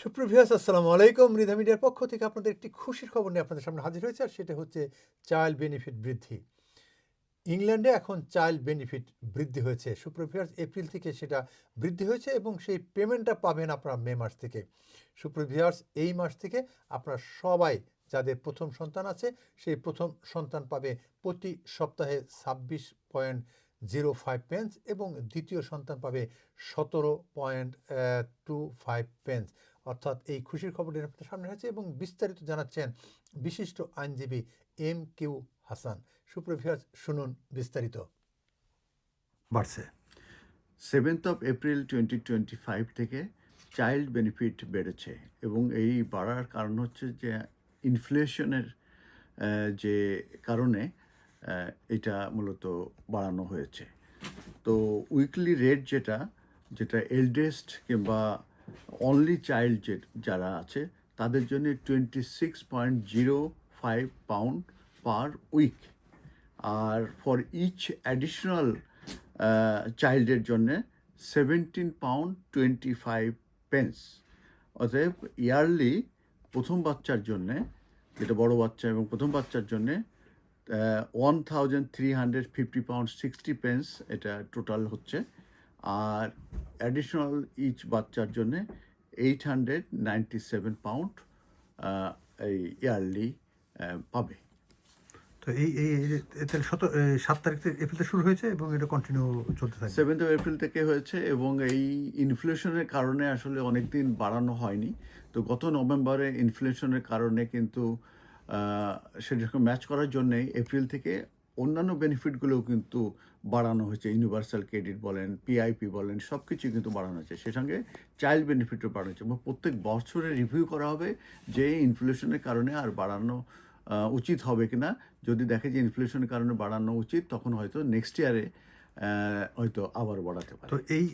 সুপ্রভিয়াস আসসালামু আলাইকুম। মৃধা মিডিয়ার পক্ষ থেকে আপনাদের একটি খুশির খবর নিয়ে আপনাদের সামনে হাজির হয়েছে, আর সেটা হচ্ছে চাইল্ড বেনিফিট বৃদ্ধি। ইংল্যান্ডে এখন চাইল্ড বেনিফিট বৃদ্ধি হয়েছে। সুপ্রভিয়ার্স এপ্রিল থেকে সেটা বৃদ্ধি হয়েছে এবং সেই পেমেন্টটা পাবেন আপনারা মে মাস থেকে। সুপ্রভিয়ার্স এই মাস থেকে আপনারা সবাই যাদের প্রথম সন্তান আছে, সেই প্রথম সন্তান পাবে প্রতি সপ্তাহে ছাব্বিশ পয়েন্ট জিরো ফাইভ পেন্স এবং দ্বিতীয় সন্তান পাবে সতেরো পয়েন্ট টু ফাইভ পেন্স। অর্থাৎ এই খুশির খবরটি আপনাদের সামনে হয়েছে এবং বিস্তারিত জানাচ্ছেন বিশিষ্ট আইনজীবী এম কিউ হাসান। সুপ্রভিয়াস শুনুন বিস্তারিত। বাড়ছে। Seventh of April twenty twenty five থেকে চাইল্ড বেনিফিট বেড়েছে এবং এই বাড়ার কারণ হচ্ছে যে ইনফ্লেশনের যে কারণে এটা মূলত বাড়ানো হয়েছে। তো উইকলি রেট যেটা যেটা এল্ডেস্ট কিংবা অনলি চাইল্ড যে, যারা আছে, তাদের জন্য twenty six point zero five pound per week R for each additional চাইল্ডের জন্য seventeen pound twenty five pence অতএব ইয়ারলি প্রথম বাচ্চার জন্যে, যেটা বড় বাচ্চা এবং প্রথম বাচ্চার জন্যে one thousand three hundred fifty pound sixty pence এটা টোটাল হচ্ছে। আর অ্যাডিশনাল ইচ বাচ্চার জন্যে eight hundred ninety seven pound এই ইয়ারলি পাবে। তো এই এই তাহলে এই সাত তারিখ থেকে এপ্রিল শুরু হয়েছে এবং এটা কন্টিনিউ চলতে থাকবে? সেভেন্থ অফ এপ্রিল থেকে হয়েছে এবং এই ইনফ্লেশনের কারণে আসলে অনেক দিন বাড়ানো হয়নি। তো গত নভেম্বরে ইনফ্লেশনের কারণে কিন্তু সেটাকে ম্যাচ করার জন্যে এপ্রিল থেকে অন্যান্য বেনিফিটগুলোও কিন্তু বাড়ানো হয়েছে। ইউনিভার্সাল ক্রেডিট বলেন পিআইপি বলেন সব কিছুই কিন্তু বাড়ানো হয়েছে। সে সঙ্গে চাইল্ড বেনিফিটও বাড়ানো হয়েছে। এবং প্রত্যেক বছরে রিভিউ করা হবে যে ইনফ্লেশনের কারণে আর বাড়ানো উচিত হবে কিনা। যদি দেখে যে ইনফ্লেশনের কারণে বাড়ানো উচিত, তখন হয়তো নেক্সট ইয়ারে হয়তো আবার বাড়াতে পারে। তো এই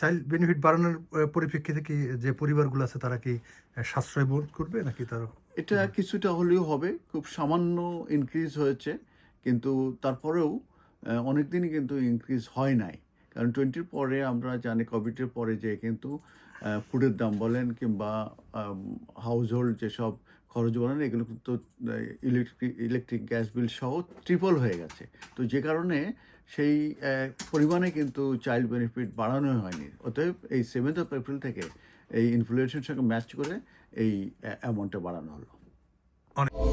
চাইল্ড বেনিফিট বাড়ানোর পরিপ্রেক্ষিতে কি যে পরিবারগুলো আছে, তারা কি সাশ্রয় বোধ করবে নাকি তারা এটা কিছুটা হলেও হবে খুব সামান্য ইনক্রিজ হয়েছে কিন্তু তারপরেও অনেক দিনই কিন্তু ইনক্রিজ হয় নাই। কারণ টোয়েন্টির পরে আমরা জানি কোভিডের পরে যে কিন্তু ফুডের দাম বলেন কিংবা হাউস হোল্ড যেসব খরচ বলেন এগুলো কিন্তু ইলেকট্রিক ইলেকট্রিক গ্যাস বিল সহ ট্রিপল হয়ে গেছে। তো যে কারণে সেই পরিমাণে কিন্তু চাইল্ড বেনিফিট বাড়ানো হয়নি। অতএব এই সেভেন্থ অফ এপ্রিল থেকে এই ইনফ্লেশনের সঙ্গে ম্যাচ করে এই অ্যামাউন্টটা বাড়ানো হলো। অনেক